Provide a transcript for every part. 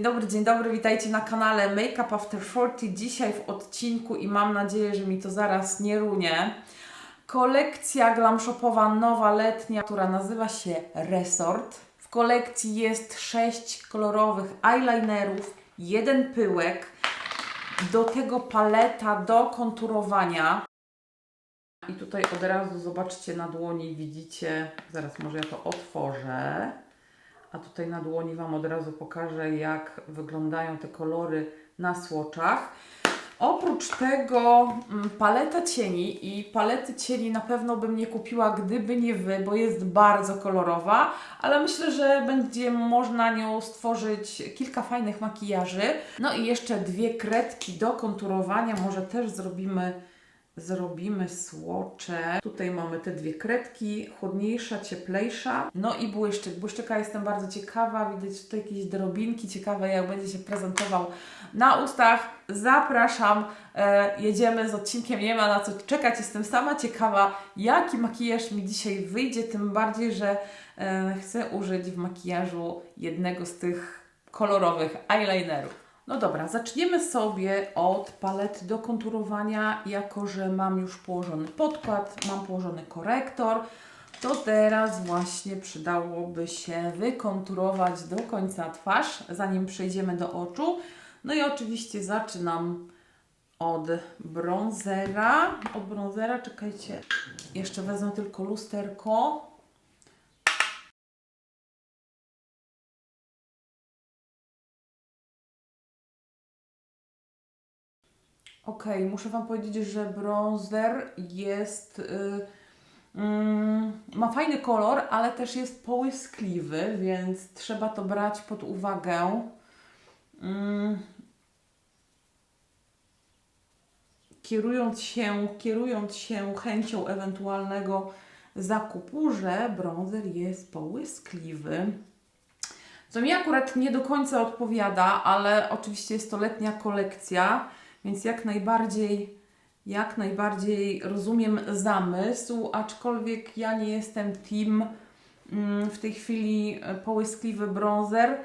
Dobry, dzień dobry, witajcie na kanale Make Up After 40. Dzisiaj w odcinku i mam nadzieję, że mi to zaraz nie runie. Kolekcja glam shopowa nowa letnia, która nazywa się Resort. W kolekcji jest sześć kolorowych eyelinerów, jeden pyłek, do tego paleta do konturowania. I tutaj od razu zobaczcie na dłoni, widzicie, zaraz może ja to otworzę. A tutaj na dłoni Wam od razu pokażę, jak wyglądają te kolory na słoczach. Oprócz tego mm, paleta cieni i palety cieni na pewno bym nie kupiła, gdyby nie Wy, bo jest bardzo kolorowa, ale myślę, że będzie można nią stworzyć kilka fajnych makijaży. No i jeszcze dwie kredki do konturowania, może też zrobimy zrobimy słocze. Tutaj mamy te dwie kredki, chłodniejsza, cieplejsza. No i błyszczyk. Błyszczyka jestem bardzo ciekawa, widać tutaj jakieś drobinki, ciekawe jak będzie się prezentował na ustach. Zapraszam, e, jedziemy z odcinkiem, nie ma na co czekać. Jestem sama ciekawa, jaki makijaż mi dzisiaj wyjdzie, tym bardziej, że e, chcę użyć w makijażu jednego z tych kolorowych eyelinerów. No dobra, zaczniemy sobie od palety do konturowania. Jako, że mam już położony podkład, mam położony korektor, to teraz właśnie przydałoby się wykonturować do końca twarz, zanim przejdziemy do oczu. No i oczywiście zaczynam od bronzera. Od bronzera, czekajcie, jeszcze wezmę tylko lusterko. Ok, muszę Wam powiedzieć, że bronzer jest. y, mm, ma fajny kolor, ale też jest połyskliwy, więc trzeba to brać pod uwagę. Mm, kierując się, kierując się chęcią ewentualnego zakupu, że bronzer jest połyskliwy. Co mi akurat nie do końca odpowiada, ale oczywiście jest to letnia kolekcja. Więc jak najbardziej, jak najbardziej rozumiem zamysł, aczkolwiek ja nie jestem team mm, w tej chwili e, połyskliwy bronzer.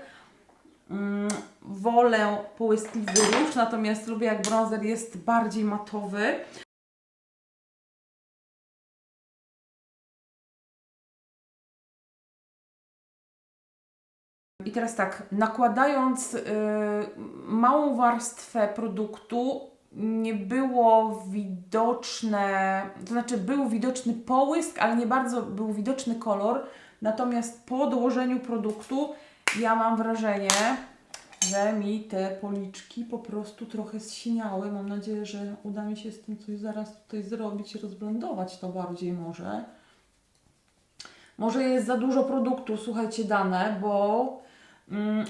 Mm, Wolę połyskliwy róż, natomiast lubię jak bronzer jest bardziej matowy. I teraz tak, nakładając y, małą warstwę produktu, nie było widoczne, to znaczy był widoczny połysk, ale nie bardzo był widoczny kolor. Natomiast po dołożeniu produktu ja mam wrażenie, że mi te policzki po prostu trochę zsiniały. Mam nadzieję, że uda mi się z tym coś zaraz tutaj zrobić, rozblendować to bardziej może. Może jest za dużo produktu, słuchajcie, dane, bo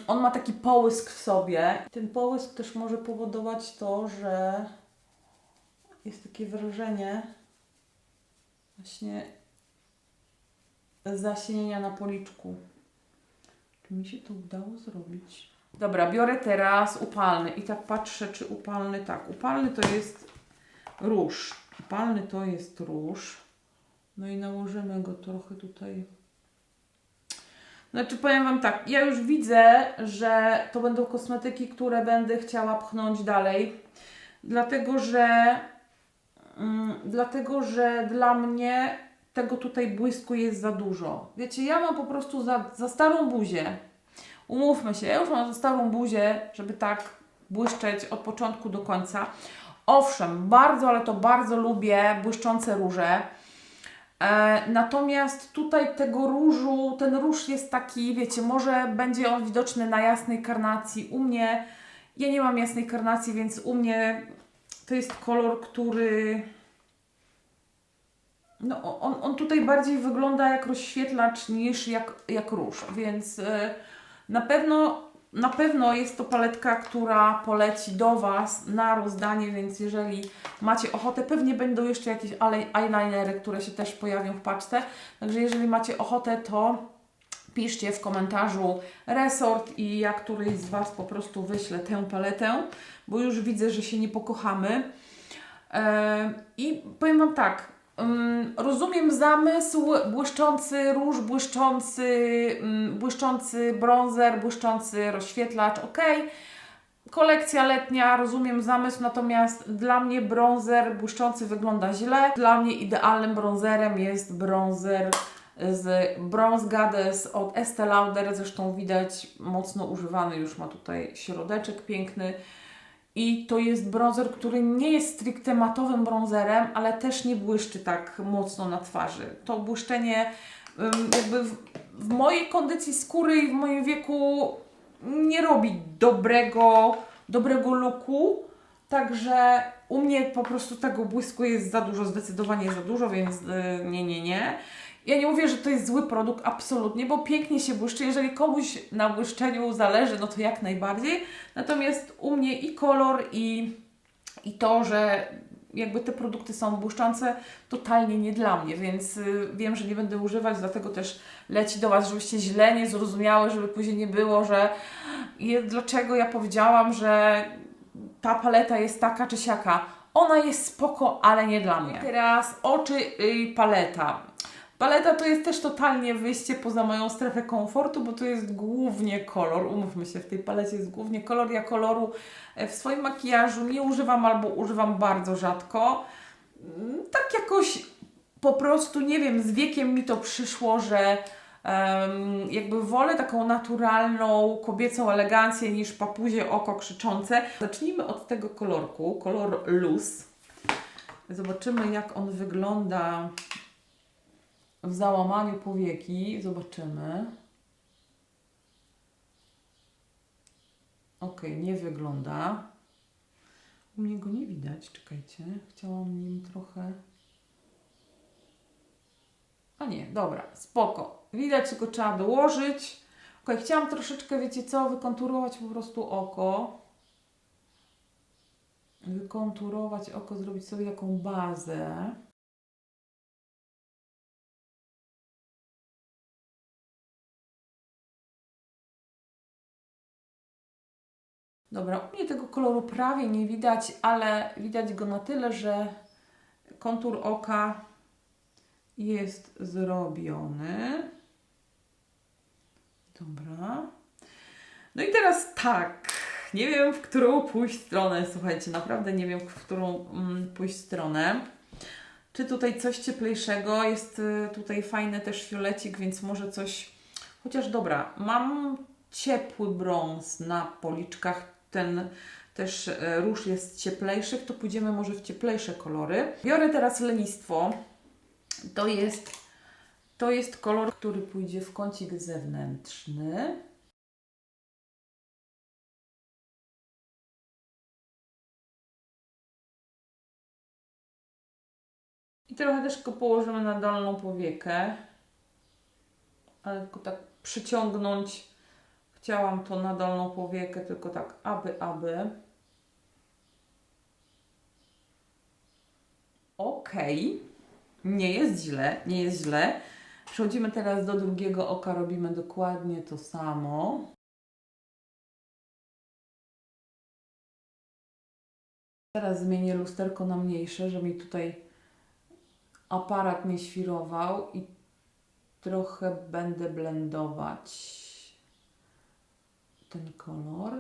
on ma taki połysk w sobie. Ten połysk też może powodować to, że jest takie wrażenie właśnie zasienienia na policzku. Czy mi się to udało zrobić? Dobra, biorę teraz upalny i tak patrzę, czy upalny, tak, upalny to jest róż. Upalny to jest róż. No i nałożymy go trochę tutaj znaczy powiem Wam tak, ja już widzę, że to będą kosmetyki, które będę chciała pchnąć dalej, dlatego że mm, dlatego, że dla mnie tego tutaj błysku jest za dużo. Wiecie, ja mam po prostu za, za starą buzię. Umówmy się, ja już mam za starą buzię, żeby tak błyszczeć od początku do końca. Owszem, bardzo, ale to bardzo lubię błyszczące róże. E, Natomiast tutaj tego różu, ten róż jest taki, wiecie, może będzie on widoczny na jasnej karnacji. U mnie, ja nie mam jasnej karnacji, więc u mnie to jest kolor, który. No, on, on tutaj bardziej wygląda jak rozświetlacz niż jak, jak róż, więc e, na pewno, na pewno jest to paletka, która poleci do Was na rozdanie, więc jeżeli macie ochotę, pewnie będą jeszcze jakieś eye- eyelinery, które się też pojawią w paczce, także jeżeli macie ochotę, to piszcie w komentarzu resort i ja któryś z Was po prostu wyślę tę paletę, bo już widzę, że się nie pokochamy. Em, I powiem Wam tak, rozumiem zamysł, błyszczący róż, błyszczący, błyszczący bronzer, błyszczący rozświetlacz, ok. Kolekcja letnia, rozumiem zamysł, natomiast dla mnie bronzer błyszczący wygląda źle. Dla mnie idealnym bronzerem jest bronzer z Bronze Goddess od Estee Lauder. Zresztą widać mocno używany, już ma tutaj środeczek piękny. I to jest bronzer, który nie jest stricte matowym bronzerem, ale też nie błyszczy tak mocno na twarzy. To błyszczenie jakby w, w mojej kondycji skóry i w moim wieku nie robi dobrego, dobrego looku. Także u mnie po prostu tego błysku jest za dużo, zdecydowanie za dużo, więc yy, nie, nie, nie. Ja nie mówię, że to jest zły produkt, absolutnie, bo pięknie się błyszczy. Jeżeli komuś na błyszczeniu zależy, no to jak najbardziej. Natomiast u mnie i kolor, i, i to, że jakby te produkty są błyszczące, totalnie nie dla mnie, więc y, wiem, że nie będę używać, dlatego też leci do Was, żebyście źle nie zrozumiały, żeby później nie było, że je, dlaczego ja powiedziałam, że ta paleta jest taka czy siaka. Ona jest spoko, ale nie dla mnie. Teraz oczy i paleta. Paleta to jest też totalnie wyjście poza moją strefę komfortu, bo to jest głównie kolor. Umówmy się, w tej palecie jest głównie kolor. Ja koloru e, w swoim makijażu nie używam albo używam bardzo rzadko. Mm, Tak jakoś po prostu, nie wiem, z wiekiem mi to przyszło, że em, jakby wolę taką naturalną, kobiecą elegancję niż papuzie oko krzyczące. Zacznijmy od tego kolorku, kolor Luz. Zobaczymy jak on wygląda w załamaniu powieki. Zobaczymy. Ok, nie wygląda. U mnie go nie widać, czekajcie. Chciałam nim trochę. A nie, dobra, spoko. Widać, tylko trzeba dołożyć. Ok, chciałam troszeczkę, wiecie co, wykonturować po prostu oko. Wykonturować oko, zrobić sobie taką bazę. Dobra, u mnie tego koloru prawie nie widać, ale widać go na tyle, że kontur oka jest zrobiony. Dobra. No i teraz tak. Nie wiem, w którą pójść stronę. Słuchajcie, naprawdę nie wiem, w którą mm, pójść stronę. Czy tutaj coś cieplejszego? Jest y, tutaj fajny też fiolecik, więc może coś. Chociaż dobra, mam ciepły brąz na policzkach. Ten też e, róż jest cieplejszy, to pójdziemy może w cieplejsze kolory. Biorę teraz lenistwo. To jest, to jest kolor, który pójdzie w kącik zewnętrzny. I trochę też go położymy na dolną powiekę. Ale tylko tak przyciągnąć. Chciałam to na dolną powiekę, tylko tak, aby, aby. Okej. Nie jest źle, nie jest źle. Przechodzimy teraz do drugiego oka, robimy dokładnie to samo. Teraz zmienię lusterko na mniejsze, żeby mi tutaj aparat nie świrował i trochę będę blendować ten kolor.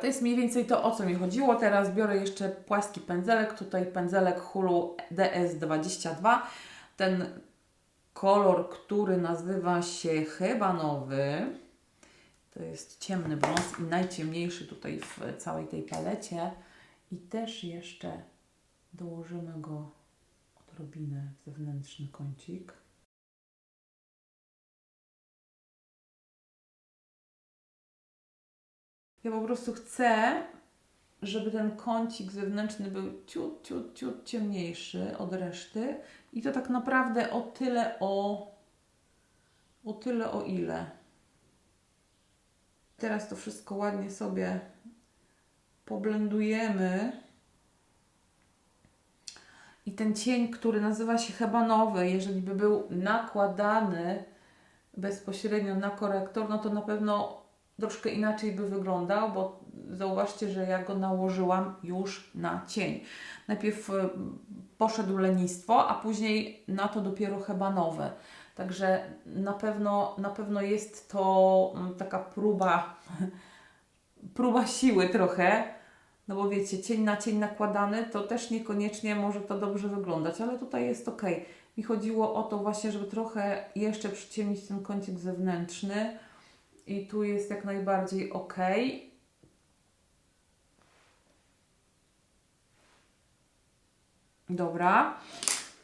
To jest mniej więcej to, o co mi chodziło. Teraz biorę jeszcze płaski pędzelek. Tutaj pędzelek Hulu DS22. Ten kolor, który nazywa się hebanowy. To jest ciemny brąz i najciemniejszy tutaj w całej tej palecie. I też jeszcze dołożymy go odrobinę w zewnętrzny kącik. Ja po prostu chcę, żeby ten kącik zewnętrzny był ciut, ciut, ciut ciemniejszy od reszty. I to tak naprawdę o tyle o, o tyle o ile. Teraz to wszystko ładnie sobie poblendujemy. I ten cień, który nazywa się hebanowy, jeżeli by był nakładany bezpośrednio na korektor, no to na pewno troszkę inaczej by wyglądał, bo zauważcie, że ja go nałożyłam już na cień. Najpierw y, poszedł lenistwo, a później na to dopiero hebanowe. Także na pewno, na pewno jest to mm, taka próba, próba siły trochę, no bo wiecie, cień na cień nakładany to też niekoniecznie może to dobrze wyglądać, ale tutaj jest ok. Mi chodziło o to właśnie, żeby trochę jeszcze przyciemnić ten kącik zewnętrzny i tu jest jak najbardziej ok. Dobra,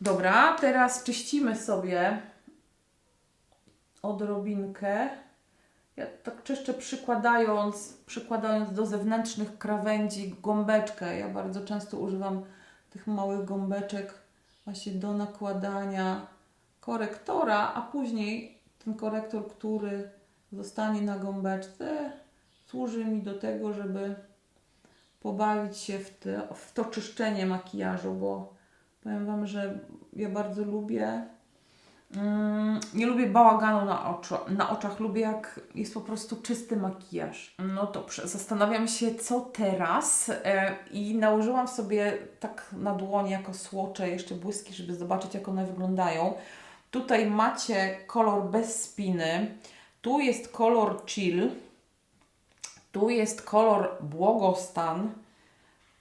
dobra, teraz czyścimy sobie odrobinkę. Ja tak czyszczę przykładając, przykładając do zewnętrznych krawędzi gąbeczkę. Ja bardzo często używam tych małych gąbeczek właśnie do nakładania korektora, a później ten korektor, który zostanie na gąbeczce, służy mi do tego, żeby pobawić się w, te, w to czyszczenie makijażu, bo powiem Wam, że ja bardzo lubię Mm, nie lubię bałaganu na, oczu, na oczach, lubię jak jest po prostu czysty makijaż. No dobrze, zastanawiam się co teraz. E, i nałożyłam sobie tak na dłonie jako słocze jeszcze błyski, żeby zobaczyć jak one wyglądają. Tutaj macie kolor bez spiny, tu jest kolor chill, tu jest kolor błogostan,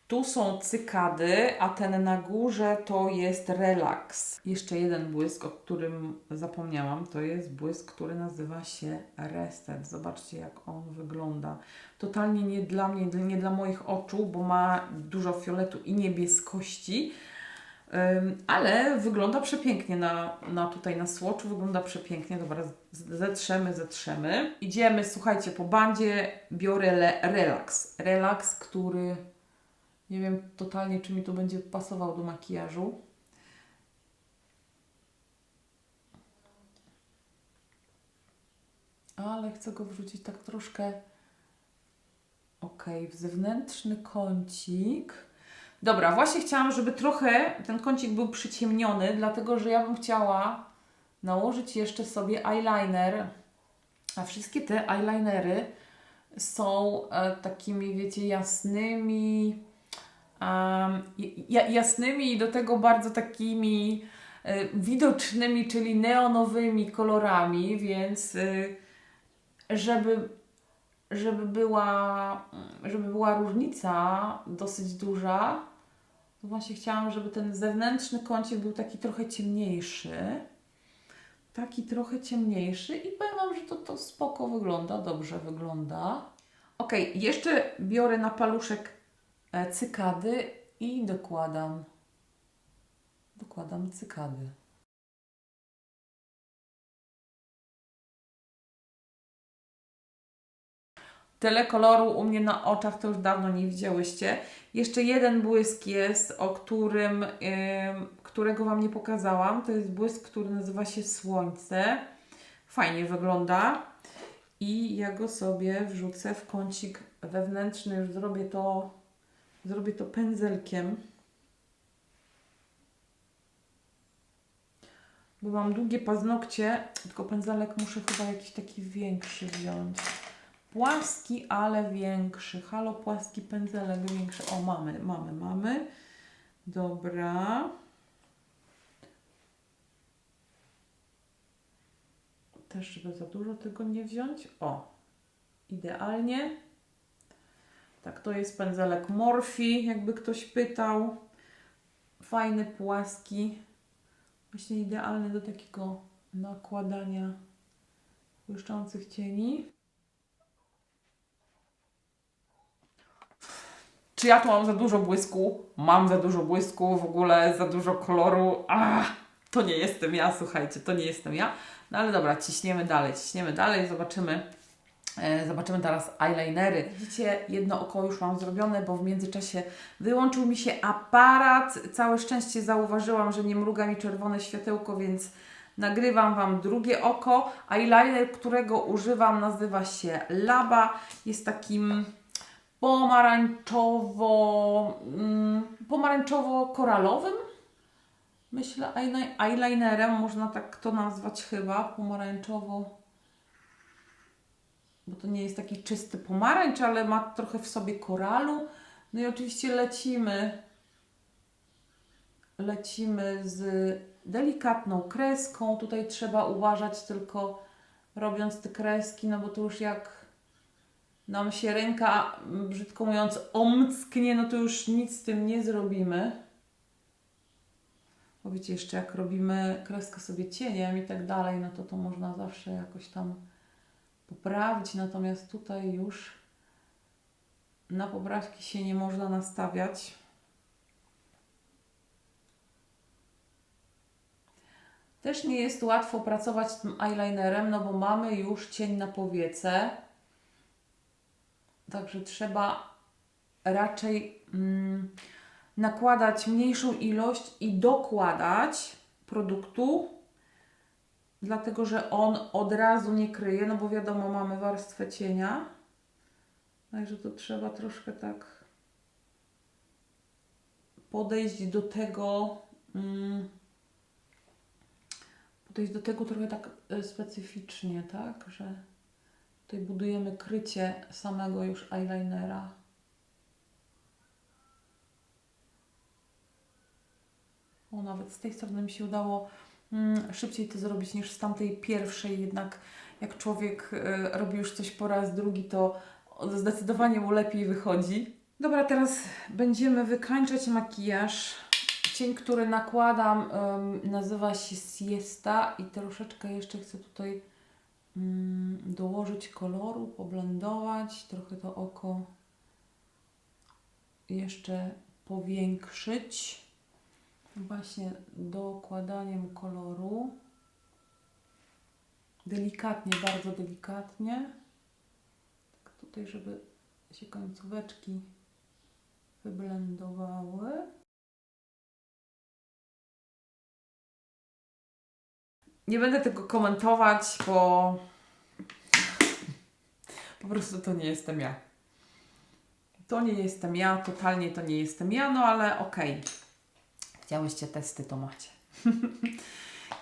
tu są cykady, a ten na górze to jest relaks. Jeszcze jeden błysk, o którym zapomniałam, to jest błysk, który nazywa się Reset. Zobaczcie, jak on wygląda. Totalnie nie dla mnie, nie dla moich oczu, bo ma dużo fioletu i niebieskości. Ale wygląda przepięknie na, na tutaj na słoczu, wygląda przepięknie. Dobra, zetrzemy, zetrzemy. Idziemy, słuchajcie, po bandzie biorę relaks. Relaks, który nie wiem totalnie, czy mi to będzie pasował do makijażu. Ale chcę go wrzucić tak troszkę ok, w zewnętrzny kącik. Dobra, właśnie chciałam, żeby trochę ten kącik był przyciemniony, dlatego że ja bym chciała nałożyć jeszcze sobie eyeliner. A wszystkie te eyelinery są e, takimi, wiecie, jasnymi, jasnymi i do tego bardzo takimi y, widocznymi, czyli neonowymi kolorami, więc y, żeby, żeby, była, żeby była różnica dosyć duża, to właśnie chciałam, żeby ten zewnętrzny kącik był taki trochę ciemniejszy. Taki trochę ciemniejszy i powiem Wam, że to, to spoko wygląda, dobrze wygląda. Ok, jeszcze biorę na paluszek E, cykady i dokładam, dokładam cykady. Tyle koloru u mnie na oczach to już dawno nie widziałyście. Jeszcze jeden błysk jest, o którym, yy, którego Wam nie pokazałam. To jest błysk, który nazywa się Słońce. Fajnie wygląda. I ja go sobie wrzucę w kącik wewnętrzny. Już zrobię to Zrobię to pędzelkiem. Bo mam długie paznokcie, tylko pędzelek muszę chyba jakiś taki większy wziąć. Płaski, ale większy. Halo, płaski pędzelek większy. O, mamy, mamy, mamy. Dobra. Też, żeby za dużo tego nie wziąć. O, idealnie. Tak, to jest pędzelek Morphe, jakby ktoś pytał. Fajny, płaski. Właśnie idealny do takiego nakładania błyszczących cieni. Czy ja tu mam za dużo błysku? Mam za dużo błysku, w ogóle za dużo koloru. Ach, to nie jestem ja, słuchajcie, to nie jestem ja. No ale dobra, ciśniemy dalej, ciśniemy dalej, zobaczymy zobaczymy teraz eyelinery. Widzicie, jedno oko już mam zrobione, bo w międzyczasie wyłączył mi się aparat. Całe szczęście zauważyłam, że nie mruga mi czerwone światełko, więc nagrywam Wam drugie oko. Eyeliner, którego używam, nazywa się Laba. Jest takim pomarańczowo, mm, pomarańczowo-koralowym. Myślę, eyelinerem, można tak to nazwać chyba, pomarańczowo bo to nie jest taki czysty pomarańcz, ale ma trochę w sobie koralu. No i oczywiście lecimy, lecimy z delikatną kreską. Tutaj trzeba uważać tylko robiąc te kreski, no bo to już jak nam się ręka, brzydko mówiąc, omcknie, no to już nic z tym nie zrobimy. Bo wiecie, jeszcze jak robimy kreskę sobie cieniem i tak dalej, no to to można zawsze jakoś tam poprawić, natomiast tutaj już na poprawki się nie można nastawiać. Też nie jest łatwo pracować tym eyelinerem, no bo mamy już cień na powiece. Także trzeba raczej mm, nakładać mniejszą ilość i dokładać produktu, dlatego że on od razu nie kryje, no bo wiadomo, mamy warstwę cienia. Także to trzeba troszkę tak podejść do tego. Mm, podejść do tego trochę tak e, specyficznie, tak, że tutaj budujemy krycie samego już eyelinera. O, nawet z tej strony mi się udało szybciej to zrobić niż z tamtej pierwszej, jednak jak człowiek y, robi już coś po raz drugi, to zdecydowanie mu lepiej wychodzi. Dobra, teraz będziemy wykańczać makijaż. Cień, który nakładam, nazywa się Siesta i troszeczkę jeszcze chcę tutaj ym, dołożyć koloru, poblendować, trochę to oko jeszcze powiększyć właśnie dokładaniem koloru. Delikatnie, bardzo delikatnie. Tak tutaj, żeby się końcóweczki wyblendowały. Nie będę tego komentować, bo po prostu to nie jestem ja. To nie jestem ja, totalnie to nie jestem ja, no ale okej. Okay. Chciałyście testy, to macie.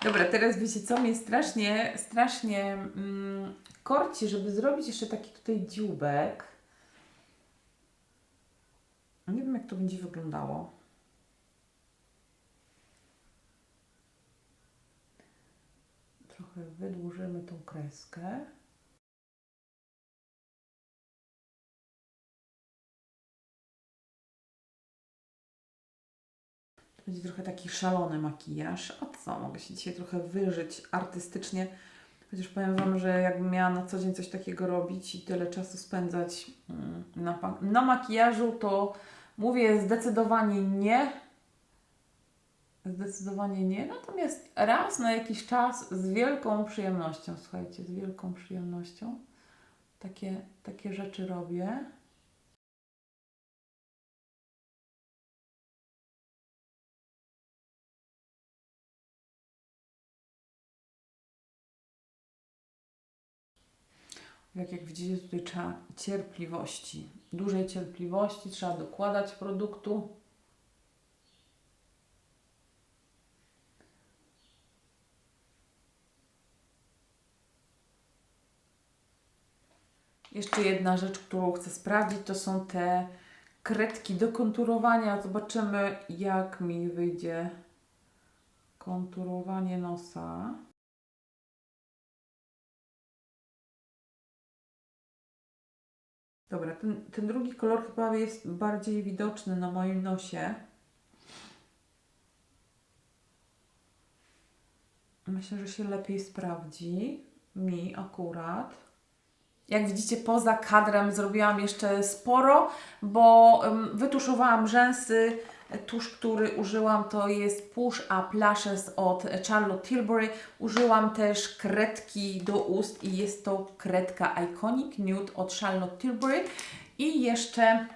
Dobra, teraz wiecie co, mnie strasznie, strasznie mm, korci, żeby zrobić jeszcze taki tutaj dziubek. Nie wiem, jak to będzie wyglądało. Trochę wydłużymy tą kreskę. Będzie trochę taki szalony makijaż. A co, mogę się dzisiaj trochę wyżyć artystycznie. Chociaż powiem Wam, że jakbym miała na co dzień coś takiego robić i tyle czasu spędzać mm, na, na makijażu, to mówię zdecydowanie nie. Zdecydowanie nie. Natomiast raz na jakiś czas z wielką przyjemnością, słuchajcie, z wielką przyjemnością takie, takie rzeczy robię. Jak, jak widzicie, tutaj trzeba cierpliwości, dużej cierpliwości, trzeba dokładać produktu. Jeszcze jedna rzecz, którą chcę sprawdzić, to są te kredki do konturowania. Zobaczymy, jak mi wyjdzie konturowanie nosa. Dobra, ten, ten drugi kolor chyba jest bardziej widoczny na moim nosie. Myślę, że się lepiej sprawdzi. Mi akurat. Jak widzicie, poza kadrem zrobiłam jeszcze sporo, bo wytuszowałam rzęsy, Tusz, który użyłam to jest Push Up Lashes od Charlotte Tilbury. Użyłam też kredki do ust i jest to kredka Iconic Nude od Charlotte Tilbury. I jeszcze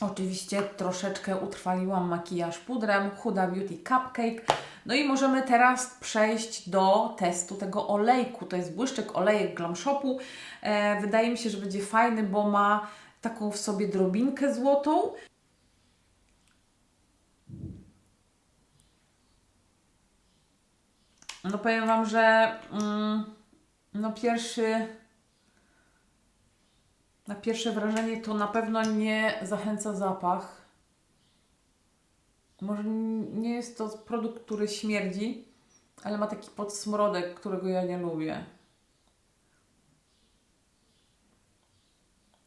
oczywiście troszeczkę utrwaliłam makijaż pudrem Huda Beauty Cupcake. No i możemy teraz przejść do testu tego olejku. To jest błyszczyk olejek Glam Shopu. E, wydaje mi się, że będzie fajny, bo ma taką w sobie drobinkę złotą. No powiem Wam, że mm, no pierwszy Na pierwsze wrażenie to na pewno nie zachęca zapach. Może nie jest to produkt, który śmierdzi, ale ma taki podsmrodek, którego ja nie lubię.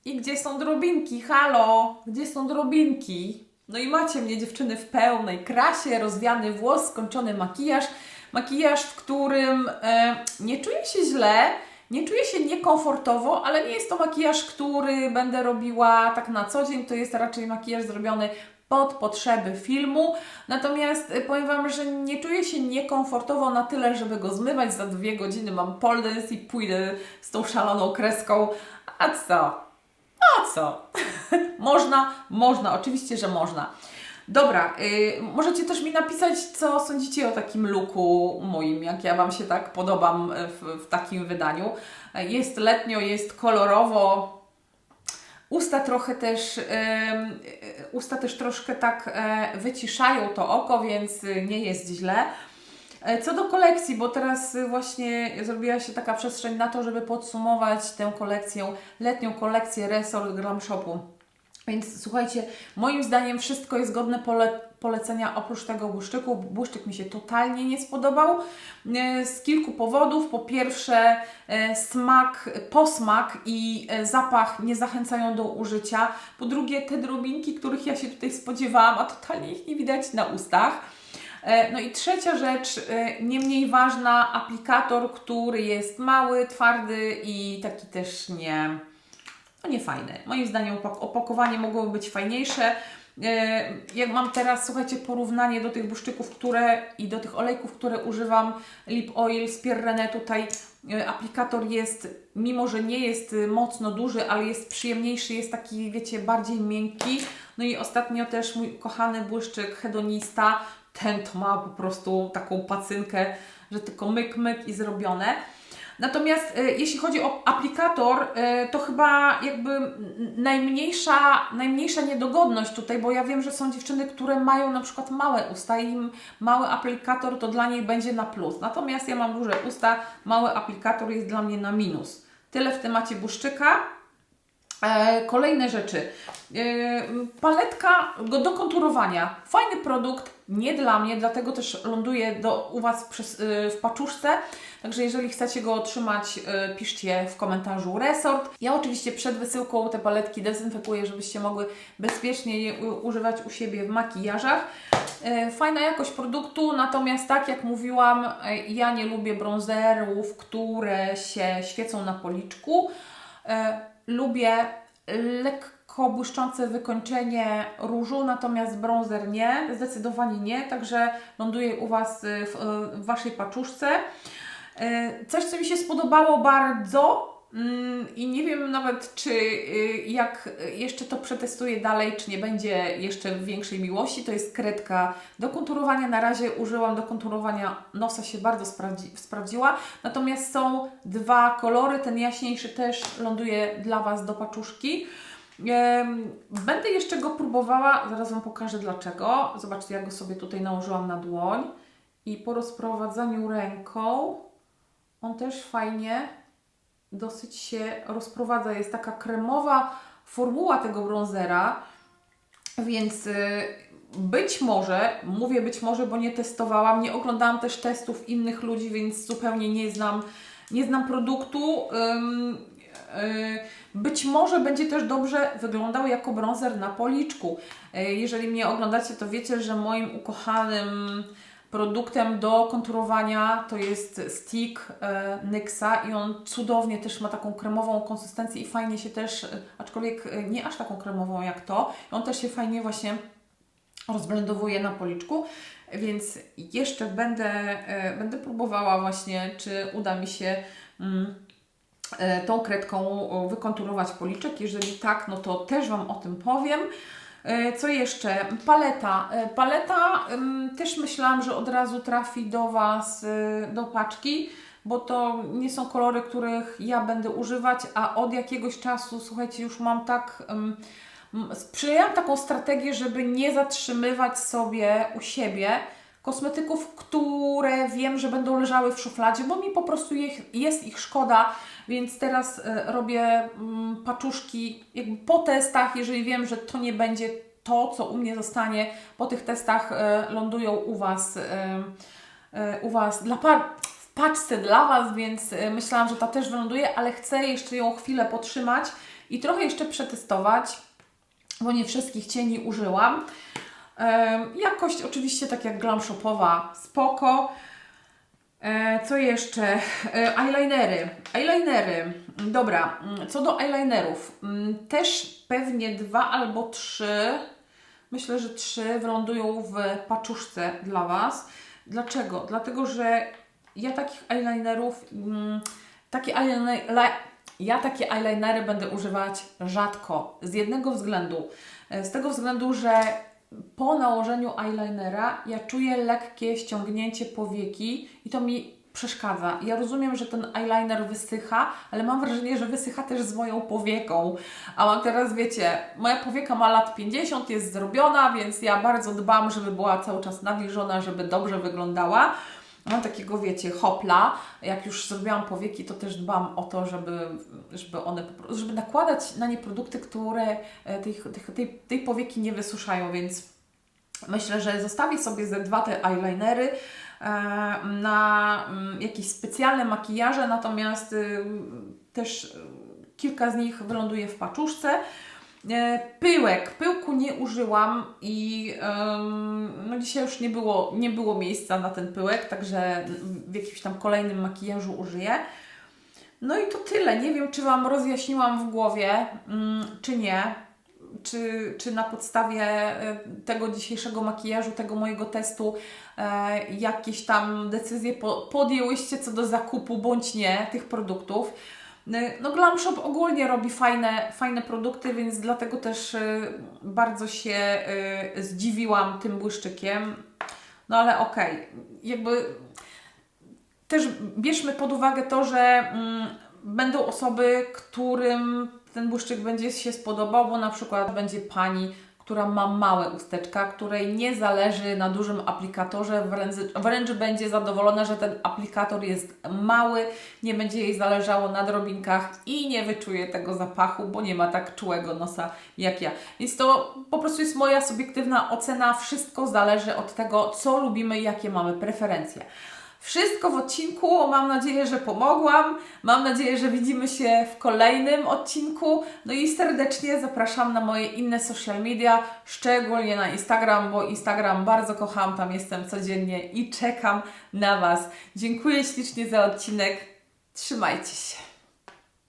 I gdzie są drobinki? Halo! Gdzie są drobinki? No i macie mnie dziewczyny w pełnej krasie, rozwiany włos, skończony makijaż. Makijaż, w którym nie czuję się źle, nie czuję się niekomfortowo, ale nie jest to makijaż, który będę robiła tak na co dzień. To jest raczej makijaż zrobiony pod potrzeby filmu. Natomiast y, powiem Wam, że nie czuję się niekomfortowo na tyle, żeby go zmywać. Za dwie godziny mam pole i pójdę z tą szaloną kreską. A co? A co? można, można, oczywiście, że można. Dobra, y, możecie też mi napisać, co sądzicie o takim looku moim, jak ja Wam się tak podobam w, w takim wydaniu. Y, Jest letnio, jest kolorowo, Usta trochę też, em, e, usta też troszkę tak e, wyciszają to oko, więc y, nie jest źle. E, Co do kolekcji, bo teraz y, właśnie zrobiła się taka przestrzeń na to, żeby podsumować tę kolekcję, letnią kolekcję Resort Glam Shopu. Więc słuchajcie, moim zdaniem wszystko jest godne pole, polecenia oprócz tego błyszczyku. Błyszczyk mi się totalnie nie spodobał e, z kilku powodów. Po pierwsze, e, smak, posmak i e, zapach nie zachęcają do użycia. Po drugie, te drobinki, których ja się tutaj spodziewałam, a totalnie ich nie widać na ustach. No i trzecia rzecz, nie mniej ważna, aplikator, który jest mały, twardy i taki też nie, no nie fajny. Moim zdaniem opak- opakowanie mogłoby być fajniejsze. E, Jak mam teraz, słuchajcie, porównanie do tych błyszczyków, które i do tych olejków, które używam, Lip Oil z Pierrene, tutaj e, aplikator jest, mimo że nie jest y, mocno duży, ale jest przyjemniejszy, jest taki, wiecie, bardziej miękki. No i ostatnio też mój kochany błyszczyk hedonista, ten to ma po prostu taką pacynkę, że tylko myk, myk i zrobione. Natomiast e, jeśli chodzi o aplikator, e, to chyba jakby najmniejsza, najmniejsza niedogodność tutaj, bo ja wiem, że są dziewczyny, które mają na przykład małe usta i im mały aplikator to dla niej będzie na plus. Natomiast ja mam duże usta, mały aplikator jest dla mnie na minus. Tyle w temacie błyszczyka. E, kolejne rzeczy. E, paletka do konturowania. Fajny produkt, nie dla mnie, dlatego też ląduje do, u Was e, w paczuszce. Także jeżeli chcecie go otrzymać, piszcie w komentarzu resort. Ja oczywiście przed wysyłką te paletki dezynfekuję, żebyście mogły bezpiecznie je używać u siebie w makijażach. Fajna jakość produktu, natomiast tak jak mówiłam, ja nie lubię bronzerów, które się świecą na policzku. Lubię lekko błyszczące wykończenie różu, natomiast bronzer nie, zdecydowanie nie, także ląduje u Was y, w, y, w Waszej paczuszce. E, Coś, co mi się spodobało bardzo i nie wiem nawet, czy y, jak jeszcze to przetestuję dalej, czy nie będzie jeszcze większej miłości, to jest kredka do konturowania. Na razie użyłam do konturowania nosa, się bardzo sprawdzi, sprawdziła. Natomiast są dwa kolory, ten jaśniejszy też ląduje dla Was do paczuszki. Będę jeszcze go próbowała, zaraz Wam pokażę dlaczego. Zobaczcie, ja go sobie tutaj nałożyłam na dłoń i po rozprowadzaniu ręką on też fajnie dosyć się rozprowadza. Jest taka kremowa formuła tego bronzera, więc y, być może, mówię być może, bo nie testowałam, nie oglądałam też testów innych ludzi, więc zupełnie nie znam, nie znam produktu. Y, być może będzie też dobrze wyglądał jako bronzer na policzku. Y, Jeżeli mnie oglądacie, to wiecie, że moim ukochanym produktem do konturowania to jest stick e, NYXa i on cudownie też ma taką kremową konsystencję i fajnie się też, e, aczkolwiek e, nie aż taką kremową jak to, on też się fajnie właśnie rozblendowuje na policzku, więc jeszcze będę, będę próbowała właśnie, czy uda mi się mm, tą kredką wykonturować policzek. Jeżeli tak, no to też Wam o tym powiem. E, Co jeszcze? Paleta. E, Paleta też myślałam, że od razu trafi do Was, y, do paczki, bo to nie są kolory, których ja będę używać, a od jakiegoś czasu, słuchajcie, już mam tak. Przyjęłam taką strategię, żeby nie zatrzymywać sobie u siebie kosmetyków, które wiem, że będą leżały w szufladzie, bo mi po prostu jest ich szkoda, więc teraz e, robię mm, paczuszki jakby po testach, jeżeli wiem, że to nie będzie to, co u mnie zostanie po tych testach, e, lądują u Was, e, u Was dla w paczce dla Was, więc myślałam, że ta też wyląduje, ale chcę jeszcze ją chwilę potrzymać i trochę jeszcze przetestować, bo nie wszystkich cieni użyłam. Jakość oczywiście tak jak Glam Shopowa, spoko. E, Co jeszcze? E, Eyelinery. Eyelinery. Dobra, mm, co do eyelinerów. mm, Też pewnie dwa albo trzy, myślę, że trzy wylądują w paczuszce dla Was. Dlaczego? Dlatego, że ja takich eyelinerów, mm, takie eyeliner, ja takie eyelinery będę używać rzadko. Z jednego względu. E, Z tego względu, że po nałożeniu eyelinera ja czuję lekkie ściągnięcie powieki i to mi przeszkadza. Ja rozumiem, że ten eyeliner wysycha, ale mam wrażenie, że wysycha też z moją powieką. A mam teraz, wiecie, moja powieka ma lat 50, jest zrobiona, więc ja bardzo dbam, żeby była cały czas nawilżona, żeby dobrze wyglądała. Mam takiego, wiecie, hopla. Jak już zrobiłam powieki, to też dbam o to, żeby, żeby one, żeby nakładać na nie produkty, które e, tej, tej, tej, tej powieki nie wysuszają, więc myślę, że zostawię sobie ze dwa te eyelinery e, na mm, jakieś specjalne makijaże, natomiast y, też y, kilka z nich wyląduje w paczuszce. E, Pyłek. Pyłku nie użyłam i em, no dzisiaj już nie było, nie było miejsca na ten pyłek, także w jakimś tam kolejnym makijażu użyję. No i to tyle. Nie wiem, czy Wam rozjaśniłam w głowie, mm, czy nie. Czy, czy na podstawie e, tego dzisiejszego makijażu, tego mojego testu, e, jakieś tam decyzje po, podjęłyście co do zakupu bądź nie tych produktów. Y, No Glam Shop ogólnie robi fajne, fajne produkty, więc dlatego też y, bardzo się y, zdziwiłam tym błyszczykiem. No ale okej, jakby też bierzmy pod uwagę to, że mm, będą osoby, którym ten błyszczyk będzie się spodobał, bo na przykład będzie pani, która ma małe usteczka, której nie zależy na dużym aplikatorze, wręcz, wręcz będzie zadowolona, że ten aplikator jest mały, nie będzie jej zależało na drobinkach i nie wyczuje tego zapachu, bo nie ma tak czułego nosa jak ja. Więc to po prostu jest moja subiektywna ocena. Wszystko zależy od tego, co lubimy jakie mamy preferencje. Wszystko w odcinku. Mam nadzieję, że pomogłam. Mam nadzieję, że widzimy się w kolejnym odcinku. No i serdecznie zapraszam na moje inne social media, szczególnie na Instagram, bo Instagram bardzo kocham. Tam jestem codziennie i czekam na Was. Dziękuję ślicznie za odcinek. Trzymajcie się.